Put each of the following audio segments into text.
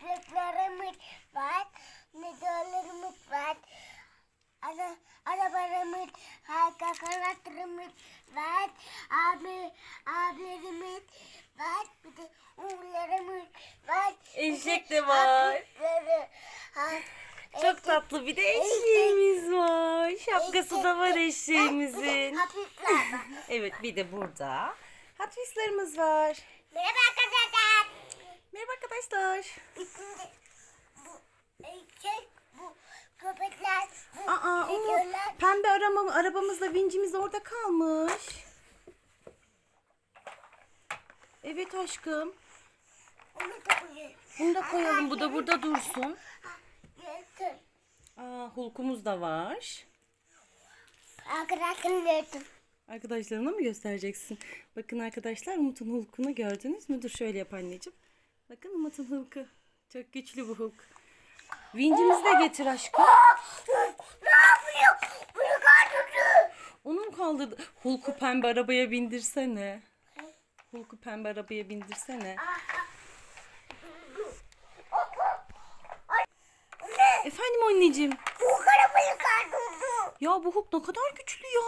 Kaplıklarımız var. Nedolarımız var. Ana, arabalarımız, harika kanatlarımız var. Abi, abilerimiz var. Bir de oğullarımız var. Eşek de var. Çok eşek- tatlı bir de eşeğimiz var. Şapkası da var eşeğimizin. hafifler var. Evet bir de burada Wheels'larımız var. Merhaba arkadaşlar. Merhaba arkadaşlar. Bu eşek, bu köpekler, bu Aa o pembe arama, arabamızla vincimiz orada kalmış. Evet aşkım. Onu da koyuyorum. Bunu da koyalım. Bu da burada dursun. Gördüm. Aa Hulk'umuz da var. Arkadaşlar gördüm. Arkadaşlarına mı göstereceksin? Bakın arkadaşlar Umut'un Hulk'unu gördünüz mü? Dur şöyle yap anneciğim. Bakın Umut'un Hulk'u. Çok güçlü bu Hulk. Vincimizi de getir aşkım. Ne yapıyor? Bunu kaldırdı. Onu mu kaldırdı? Hulk'u pembe arabaya bindirsene. Hulk'u pembe arabaya bindirsene. Efendim anneciğim. Bu arabayı kaldırdı. Ya bu Hulk ne kadar güçlü ya.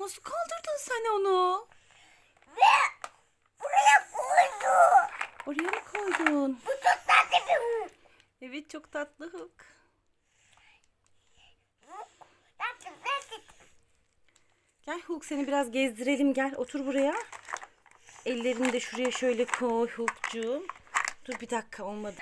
Nasıl kaldırdın sen onu? Ve buraya koydu. Oraya mı koydun? Bu çok tatlı bir hu. Evet çok tatlı tatlı. Gel Hulk seni biraz gezdirelim gel. Otur buraya. Ellerini de şuraya şöyle koy Hulk'cuğum. Dur bir dakika olmadı.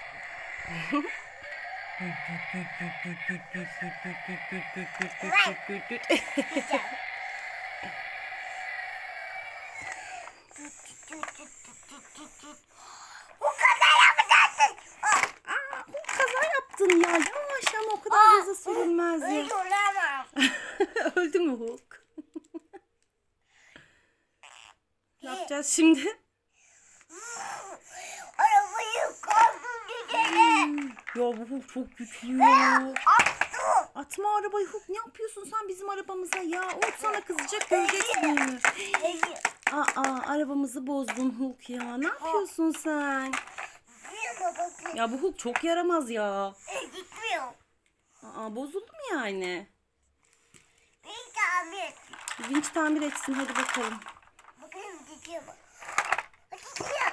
Bu kadar yapacaksın. Aa, Hulk kaza yaptın ya. Yavaş ama o kadar hızlı sürülmez ya. Öyle olamaz. Öldü mü Hulk? ne yapacağız şimdi? Arabayı kaldırdı dede. Ya bu Hulk çok güçlü ya. Attı. Atma arabayı Hulk. Ne yapıyorsun sen bizim arabamıza ya? Umut sana kızacak göreceksin. Aa arabamızı bozdun Hulk ya. Ne yapıyorsun sen? Ya bu Hulk çok yaramaz ya. Gitmiyor. Aa bozuldu mu yani? Bir tamir. Vinç tamir etsin hadi bakalım. Bakın gidiyor bak. Gidiyor.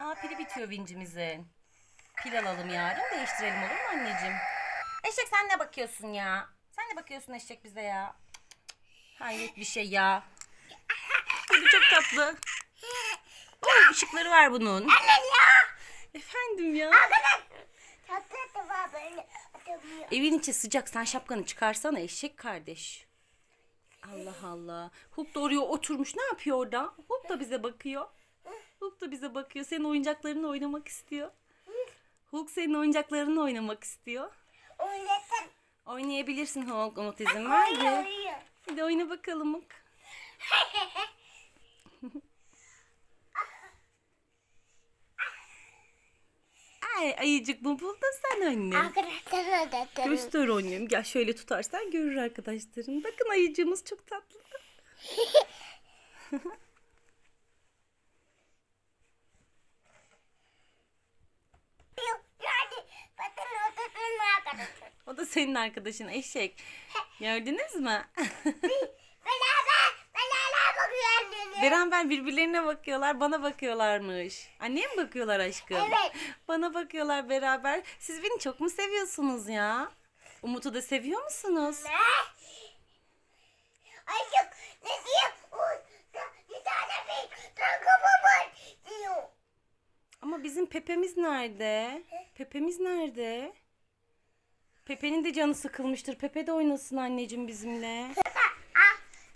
Aa pili bitiyor vincimizin. Pil alalım yarın değiştirelim olur mu anneciğim? Eşek sen ne bakıyorsun ya? Ne bakıyorsun eşek bize ya? Hayret bir şey ya. Pili çok tatlı. Oh, ışıkları var bunun. Anne ya. Efendim ya. Evin içi sıcak. Sen şapkanı çıkarsana eşek kardeş. Allah Allah. Hulk da oraya oturmuş. Ne yapıyor orada? Hulk da bize bakıyor. Hulk da bize bakıyor. Senin oyuncaklarını oynamak istiyor. Hulk senin oyuncaklarını oynamak istiyor. Oynatın. Oynayabilirsin Hulk. Umut izin verdi. Hadi oyna bakalım Hulk. Ay ayıcık mı buldun sen anne? Arkadaşlar da. Göster oynayayım. Gel şöyle tutarsan görür arkadaşların. Bakın ayıcığımız çok tatlı. Bakın odasının arkadaşı. O da senin arkadaşın eşek. Gördünüz mü? Beraber, beraber bakıyor annene. Beraber birbirlerine bakıyorlar. Bana bakıyorlarmış. Anneye mi bakıyorlar aşkım? Evet. Bana bakıyorlar beraber. Siz beni çok mu seviyorsunuz ya? Umut'u da seviyor musunuz? Ne? Ayıcık ne diyor? Bir tane bir takımı var diyor. Ama bizim Pepe'miz nerede? Pepe'miz nerede? Pepe'nin de canı sıkılmıştır. Pepe de oynasın anneciğim bizimle.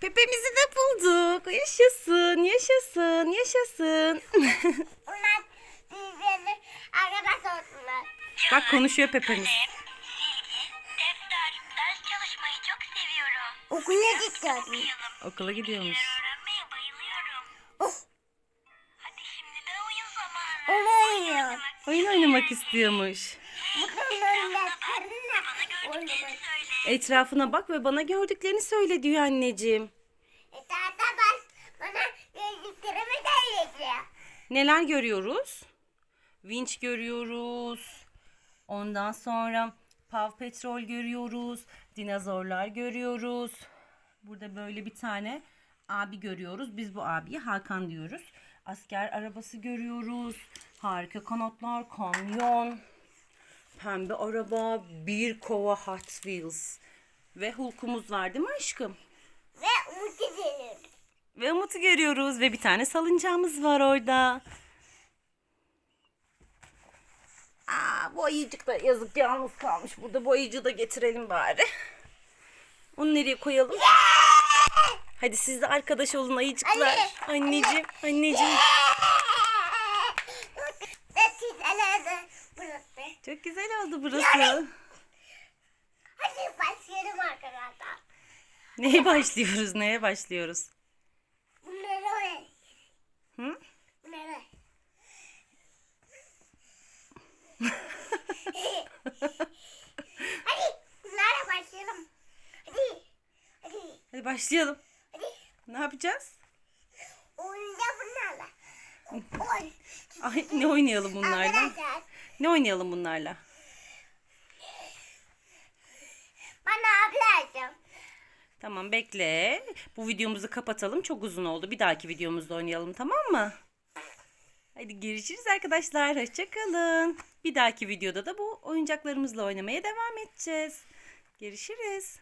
Pepe'mizi de bulduk. Yaşasın, yaşasın, yaşasın. onlar birbirine arkadaş oldular. Bak konuşuyor Pepe'miz. Defter, ders çalışmayı çok seviyorum. Okula gidiyordum. Okula gidiyormuş. Öğrenmeye bayılıyorum. Of, Hadi şimdi de oyun zamanı. onu. Oyun oynamak istiyormuş. Bugün önünde karınla Bana gördüklerini oynamak. söyle. Etrafına bak ve bana gördüklerini söyle diyor anneciğim. E tata bas bana gözlüklerimi söyleyeceğim. Neler görüyoruz? Vinç görüyoruz. Ondan sonra Pav Petrol görüyoruz. Dinozorlar görüyoruz. Burada böyle bir tane abi görüyoruz. Biz bu abiye Hakan diyoruz. Asker arabası görüyoruz. Harika kanatlar, kamyon, pembe araba, bir kova Hot Wheels. Ve Hulk'umuz var değil mi aşkım? Ve umut ediyorum. Ve Umut'u görüyoruz ve bir tane salıncağımız var orada. Aa, bu ayıcık da yazık yalnız kalmış. Burada bu ayıcığı da getirelim bari. Onu nereye koyalım? Hadi siz de arkadaş olun ayıcıklar. Anneciğim, anneciğim. Ve siz alada burası. Çok güzel oldu burası. Hadi başlayalım arkadaşlar. Neye başlıyoruz? Neye başlıyoruz? Bunları öyle. Hı? Bunları. Hadi bunlarla başlayalım. Hadi. Hadi. Hadi başlayalım. Hadi. Ne yapacağız? Oyunda bunlarla. Oy. Ay ne oynayalım bunlarla? Arkadaşlar Ne oynayalım bunlarla? bana abi lazım. Tamam bekle. Bu videomuzu kapatalım. Çok uzun oldu. Bir dahaki videomuzda oynayalım tamam mı? Hadi görüşürüz arkadaşlar. Hoşçakalın. Bir dahaki videoda da bu oyuncaklarımızla oynamaya devam edeceğiz. Görüşürüz.